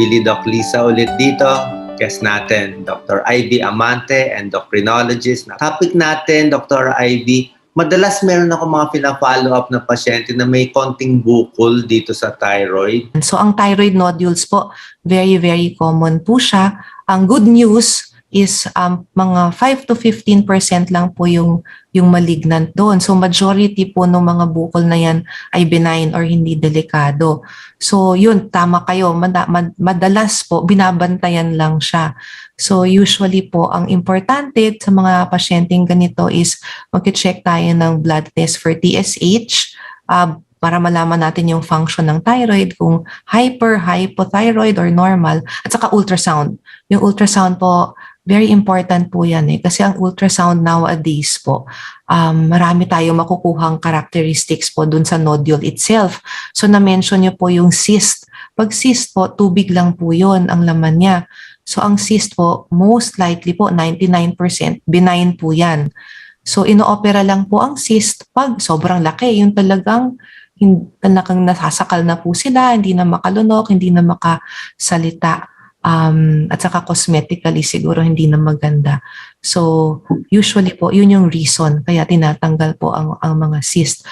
Willie Doc Lisa ulit dito. Guest natin, Dr. Ivy Amante, endocrinologist. Topic natin, Dr. Ivy, madalas meron ako mga pina-follow up na pasyente na may konting bukol dito sa thyroid. So ang thyroid nodules po, very very common po siya. Ang good news is um, mga 5 to 15% lang po yung yung malignant doon. So majority po ng mga bukol na yan ay benign or hindi delikado. So yun, tama kayo. Mada- mad- madalas po, binabantayan lang siya. So usually po, ang importante sa mga pasyenteng ganito is mag-check tayo ng blood test for TSH uh, para malaman natin yung function ng thyroid, kung hyper, hypothyroid, or normal, at saka ultrasound. Yung ultrasound po, very important po yan eh. Kasi ang ultrasound nowadays po, um, marami tayo makukuhang characteristics po dun sa nodule itself. So na-mention nyo po yung cyst. Pag cyst po, tubig lang po yun ang laman niya. So ang cyst po, most likely po, 99% benign po yan. So inoopera lang po ang cyst pag sobrang laki. Yung talagang talagang nasasakal na po sila, hindi na makalunok, hindi na makasalita. Um, at saka cosmetically siguro hindi na maganda. So usually po, yun yung reason kaya tinatanggal po ang, ang mga cyst.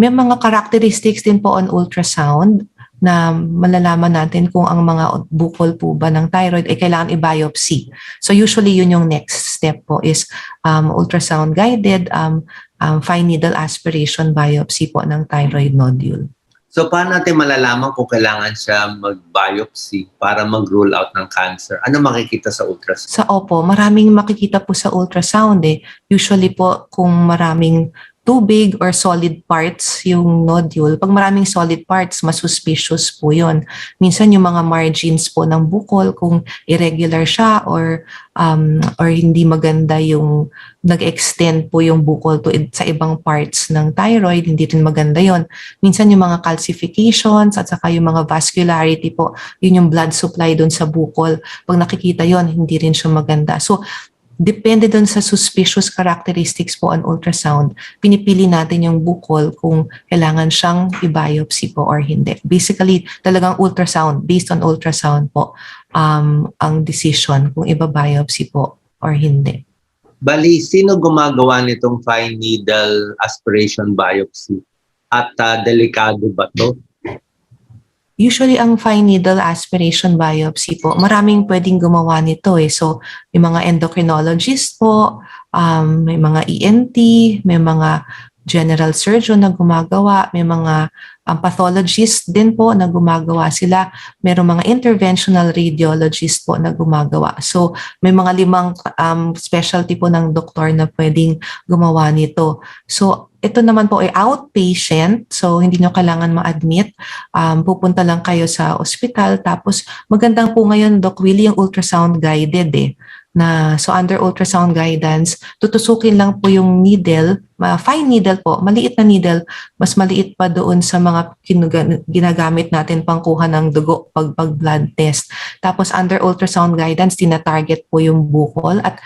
May mga characteristics din po on ultrasound na malalaman natin kung ang mga bukol po ba ng thyroid ay kailangan i-biopsy. So usually yun yung next step po is um, ultrasound guided um, um, fine needle aspiration biopsy po ng thyroid nodule. So paano natin malalaman kung kailangan siya mag-biopsy para mag-rule out ng cancer? Ano makikita sa ultrasound? Sa opo, maraming makikita po sa ultrasound eh. Usually po kung maraming tubig or solid parts yung nodule. Pag maraming solid parts, mas suspicious po yun. Minsan yung mga margins po ng bukol, kung irregular siya or um, or hindi maganda yung nag-extend po yung bukol to sa ibang parts ng thyroid, hindi rin maganda yon. Minsan yung mga calcifications at saka yung mga vascularity po, yun yung blood supply doon sa bukol. Pag nakikita yon hindi rin siya maganda. So, depende doon sa suspicious characteristics po on ultrasound, pinipili natin yung bukol kung kailangan siyang i-biopsy po or hindi. Basically, talagang ultrasound, based on ultrasound po, um, ang decision kung iba-biopsy po or hindi. Bali, sino gumagawa nitong fine needle aspiration biopsy? At ah, delikado ba to? Usually, ang fine needle aspiration biopsy po, maraming pwedeng gumawa nito eh. So, may mga endocrinologist po, um, may mga ENT, may mga general surgeon na gumagawa, may mga um, pathologist din po na gumagawa sila, mayroong mga interventional radiologist po na gumagawa. So, may mga limang um, specialty po ng doktor na pwedeng gumawa nito. So, ito naman po ay outpatient, so hindi nyo kailangan ma-admit. Um, pupunta lang kayo sa ospital. Tapos magandang po ngayon, Doc Willie, yung ultrasound guided eh. Na, so under ultrasound guidance, tutusukin lang po yung needle, ma- fine needle po, maliit na needle, mas maliit pa doon sa mga ginagamit natin pangkuha ng dugo pag, pag blood test. Tapos under ultrasound guidance, tina-target po yung bukol at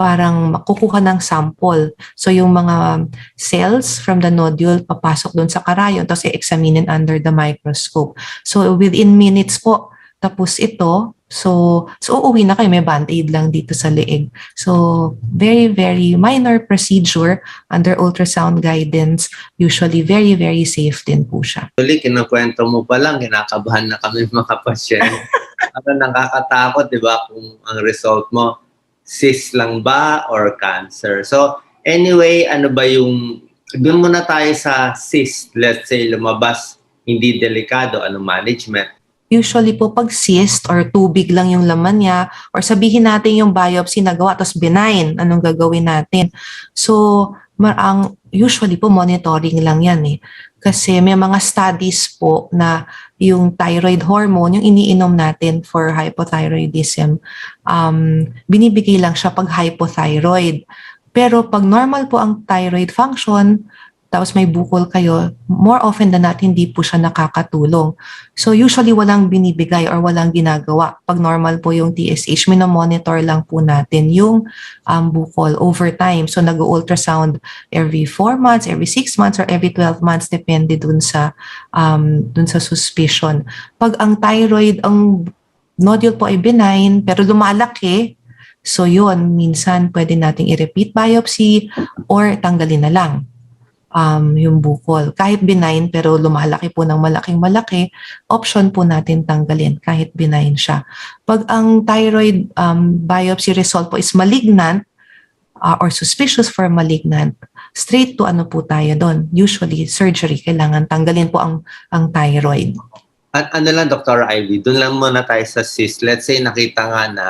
parang kukuha ng sample. So yung mga cells from the nodule papasok doon sa karayon tapos i-examine under the microscope. So within minutes po, tapos ito, so, so uuwi na kayo, may band-aid lang dito sa leeg. So very, very minor procedure under ultrasound guidance, usually very, very safe din po siya. Actually, kinukwento mo pa lang, kinakabahan na kami mga pasyente. ano, nakakatakot, di ba, kung ang result mo, cyst lang ba or cancer? So, anyway, ano ba yung, doon muna tayo sa cyst. Let's say, lumabas, hindi delikado, ano management? Usually po pag cyst or tubig lang yung laman niya or sabihin natin yung biopsy nagawa tapos benign, anong gagawin natin? So, ang usually po monitoring lang yan eh. Kasi may mga studies po na yung thyroid hormone, yung iniinom natin for hypothyroidism, um, binibigay lang siya pag hypothyroid. Pero pag normal po ang thyroid function, tapos may bukol kayo, more often than not, hindi po siya nakakatulong. So usually walang binibigay or walang ginagawa. Pag normal po yung TSH, minomonitor lang po natin yung um, bukol over time. So nag-ultrasound every 4 months, every 6 months, or every 12 months, depende dun sa, um, dun sa suspicion. Pag ang thyroid, ang nodule po ay benign pero lumalaki, so yun, minsan pwede nating i-repeat biopsy or tanggalin na lang um, yung bukol. Kahit benign pero lumalaki po ng malaking malaki, option po natin tanggalin kahit benign siya. Pag ang thyroid um, biopsy result po is malignant uh, or suspicious for malignant, straight to ano po tayo doon. Usually surgery, kailangan tanggalin po ang, ang thyroid. An- ano lang, Dr. Ivy, doon lang muna tayo sa cyst. Let's say nakita nga na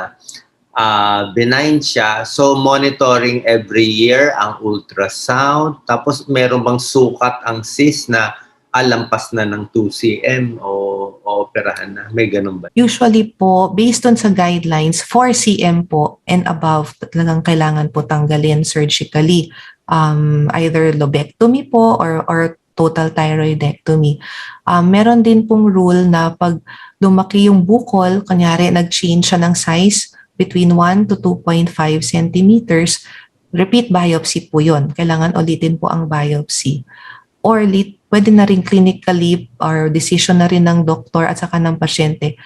ah, benign siya. So, monitoring every year ang ultrasound. Tapos, meron bang sukat ang cyst na alampas na ng 2 cm o, operahan na? May ganun ba? Usually po, based on sa guidelines, 4 cm po and above, talagang kailangan po tanggalin surgically. Um, either lobectomy po or, or total thyroidectomy. Um, meron din pong rule na pag lumaki yung bukol, kanyari nag-change siya ng size between 1 to 2.5 centimeters, repeat biopsy po yon. Kailangan ulitin po ang biopsy. Or lit, pwede na rin clinically or decision na rin ng doktor at saka ng pasyente,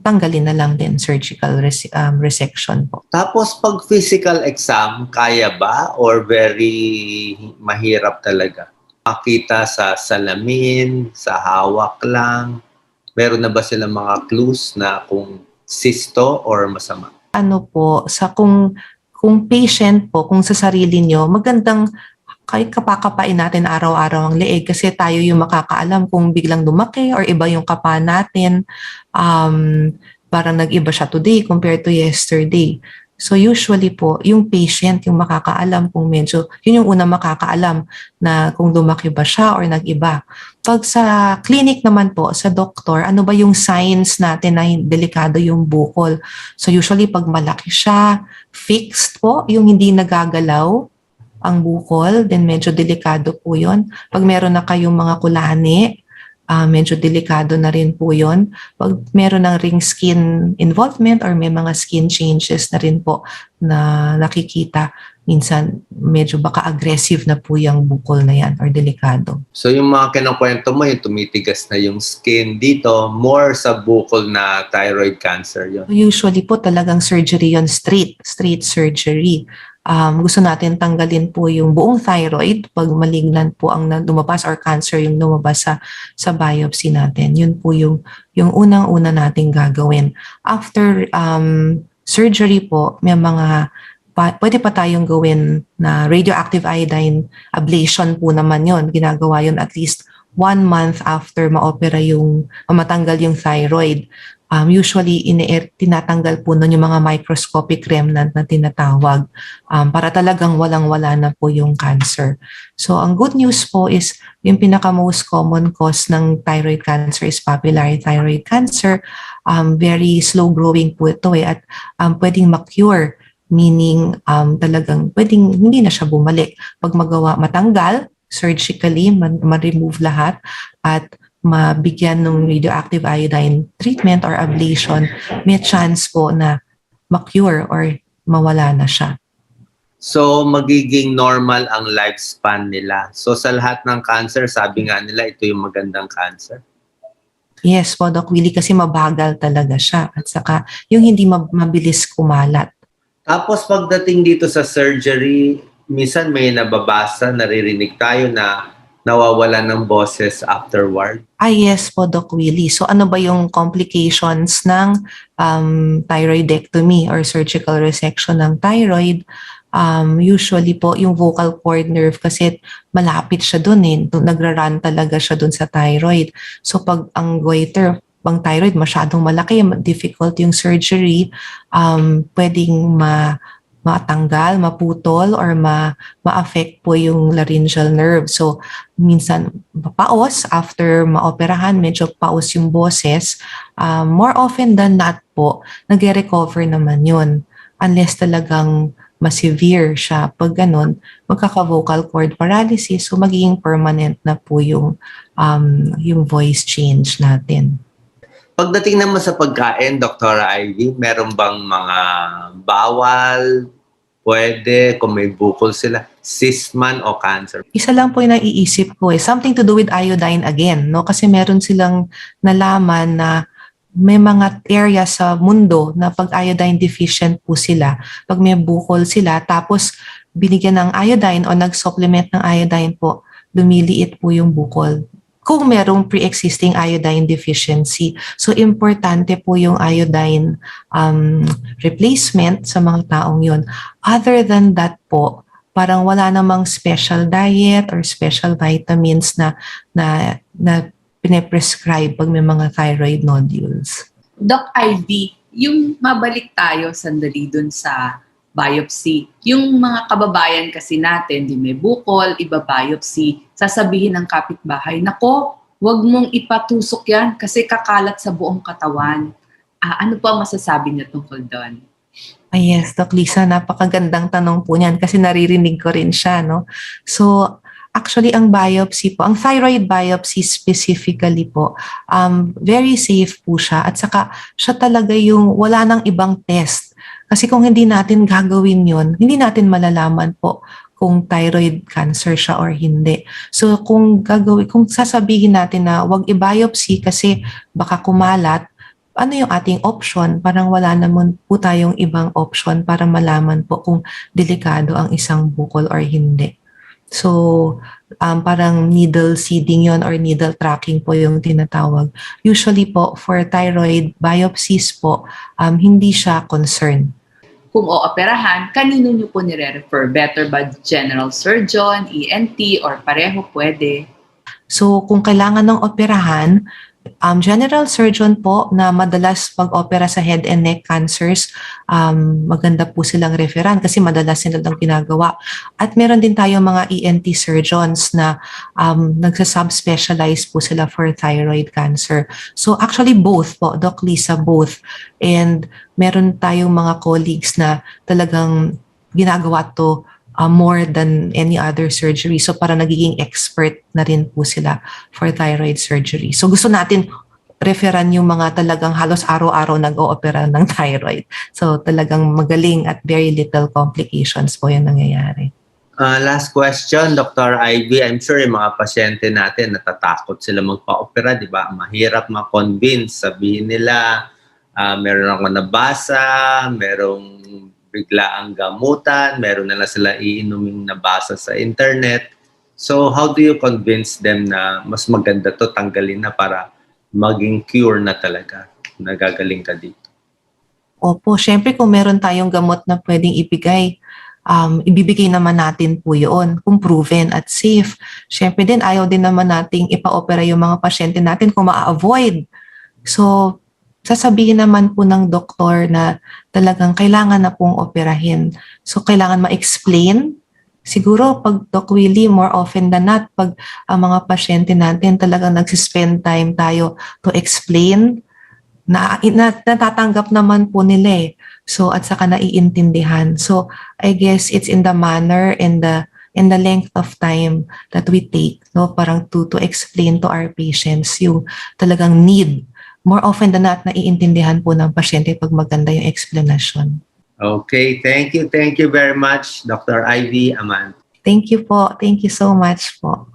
tanggalin na lang din surgical res- um, resection po. Tapos, pag physical exam, kaya ba? Or very mahirap talaga? Makita sa salamin, sa hawak lang. Meron na ba sila mga clues na kung cysto or masama? Ano po, sa kung kung patient po, kung sa sarili nyo, magandang kahit kapakapain natin araw-araw ang leeg kasi tayo yung makakaalam kung biglang lumaki or iba yung kapa natin. Um, parang nag-iba siya today compared to yesterday. So usually po, yung patient yung makakaalam kung medyo, yun yung una makakaalam na kung lumaki ba siya or nag-iba. Pag sa clinic naman po, sa doktor, ano ba yung signs natin na delikado yung bukol? So usually pag malaki siya, fixed po, yung hindi nagagalaw ang bukol, then medyo delikado po yon. Pag meron na kayong mga kulani, ah, medyo delikado na rin po yon. Pag meron ng ring skin involvement or may mga skin changes na rin po na nakikita, minsan medyo baka aggressive na po yung bukol na yan or delikado. So, yung mga kinukwento mo, yung tumitigas na yung skin dito, more sa bukol na thyroid cancer yun. Usually po talagang surgery yon straight, straight surgery. Um, gusto natin tanggalin po yung buong thyroid pag malignant po ang lumabas or cancer yung lumabas sa, sa biopsy natin. Yun po yung, yung unang-una nating gagawin. After um, surgery po, may mga pa, pwede pa tayong gawin na radioactive iodine ablation po naman yon Ginagawa yon at least one month after ma-opera yung, matanggal yung thyroid um, usually ini tinatanggal po nun yung mga microscopic remnant na tinatawag um, para talagang walang-wala na po yung cancer. So ang good news po is yung pinaka most common cause ng thyroid cancer is papillary thyroid cancer. Um, very slow growing po ito eh at um, pwedeng ma-cure meaning um, talagang pwedeng hindi na siya bumalik. Pag magawa matanggal surgically, man- ma-remove lahat at mabigyan ng radioactive iodine treatment or ablation, may chance po na ma-cure or mawala na siya. So, magiging normal ang lifespan nila. So, sa lahat ng cancer, sabi nga nila, ito yung magandang cancer. Yes po, Doc Willie, kasi mabagal talaga siya. At saka, yung hindi mab- mabilis kumalat. Tapos, pagdating dito sa surgery, minsan may nababasa, naririnig tayo na nawawala ng boses afterward. Ah, yes po, Doc Willie. So, ano ba yung complications ng um, thyroidectomy or surgical resection ng thyroid? Um, usually po, yung vocal cord nerve kasi malapit siya dun eh. Nagra-run talaga siya dun sa thyroid. So, pag ang goiter, pang thyroid masyadong malaki, difficult yung surgery, um, pwedeng ma matanggal, maputol, or ma ma-affect po yung laryngeal nerve. So, minsan paos after maoperahan, medyo paos yung boses. Um, more often than not po, nag-recover naman yun. Unless talagang ma-severe siya. Pag ganun, magkaka-vocal cord paralysis, so magiging permanent na po yung, um, yung voice change natin. Pagdating naman sa pagkain, Dr. Ivy, meron bang mga bawal, pwede, kung may bukol sila, cyst man o cancer? isa lang po yung naiisip ko eh, something to do with iodine again, no? Kasi meron silang nalaman na may mga area sa mundo na pag iodine deficient po sila, pag may bukol sila, tapos binigyan ng iodine o nag-supplement ng iodine po, lumiliit po yung bukol. Kung merong pre-existing iodine deficiency. So, importante po yung iodine um, replacement sa mga taong yun. Other than that po, parang wala namang special diet or special vitamins na na na pine-prescribe pag may mga thyroid nodules. Doc Ivy, yung mabalik tayo sandali dun sa biopsy. Yung mga kababayan kasi natin, di may bukol, iba biopsy, sasabihin ng kapitbahay, nako, wag mong ipatusok yan kasi kakalat sa buong katawan. Ah, ano po ang masasabi niyo tungkol doon? Ah, yes, Doc Lisa, napakagandang tanong po niyan kasi naririnig ko rin siya, no? So, actually, ang biopsy po, ang thyroid biopsy specifically po, um, very safe po siya at saka siya talaga yung wala nang ibang test. Kasi kung hindi natin gagawin yun, hindi natin malalaman po kung thyroid cancer siya or hindi. So kung gagawin, kung sasabihin natin na wag i-biopsy kasi baka kumalat, ano yung ating option? Parang wala naman po tayong ibang option para malaman po kung delikado ang isang bukol or hindi. So, um, parang needle seeding yon or needle tracking po yung tinatawag. Usually po, for thyroid biopsies po, um, hindi siya concern. Kung ooperahan, kanino niyo po nire-refer? Better ba general surgeon, ENT, or pareho pwede? So, kung kailangan ng operahan, um, general surgeon po na madalas pag-opera sa head and neck cancers, um, maganda po silang referan kasi madalas sila lang ginagawa. At meron din tayo mga ENT surgeons na um, nagsasubspecialize po sila for thyroid cancer. So actually both po, Doc Lisa, both. And meron tayong mga colleagues na talagang ginagawa to uh, more than any other surgery. So para nagiging expert na rin po sila for thyroid surgery. So gusto natin referan yung mga talagang halos araw-araw nag-oopera ng thyroid. So talagang magaling at very little complications po yung nangyayari. Uh, last question, Dr. Ivy. I'm sure yung mga pasyente natin natatakot sila magpa-opera, di ba? Mahirap ma-convince. Sabihin nila, ah, meron ako nabasa, merong bigla ang gamutan, meron na lang sila iinuming nabasa sa internet. So, how do you convince them na mas maganda to tanggalin na para maging cure na talaga? Nagagaling ka dito. Opo, syempre kung meron tayong gamot na pwedeng ibigay, um, ibibigay naman natin po yun kung proven at safe. Syempre din, ayaw din naman nating ipa-opera yung mga pasyente natin kung ma-avoid. So, sasabihin naman po ng doktor na talagang kailangan na pong operahin. So, kailangan ma-explain. Siguro, pag Doc Willie, more often than not, pag ang mga pasyente natin talagang nagsispend time tayo to explain, na, na natatanggap naman po nila eh. So, at saka naiintindihan. So, I guess it's in the manner and the and the length of time that we take, no, parang to, to explain to our patients yung talagang need more often than not, naiintindihan po ng pasyente pag maganda yung explanation. Okay, thank you, thank you very much, Dr. Ivy Aman. Thank you po. Thank you so much po.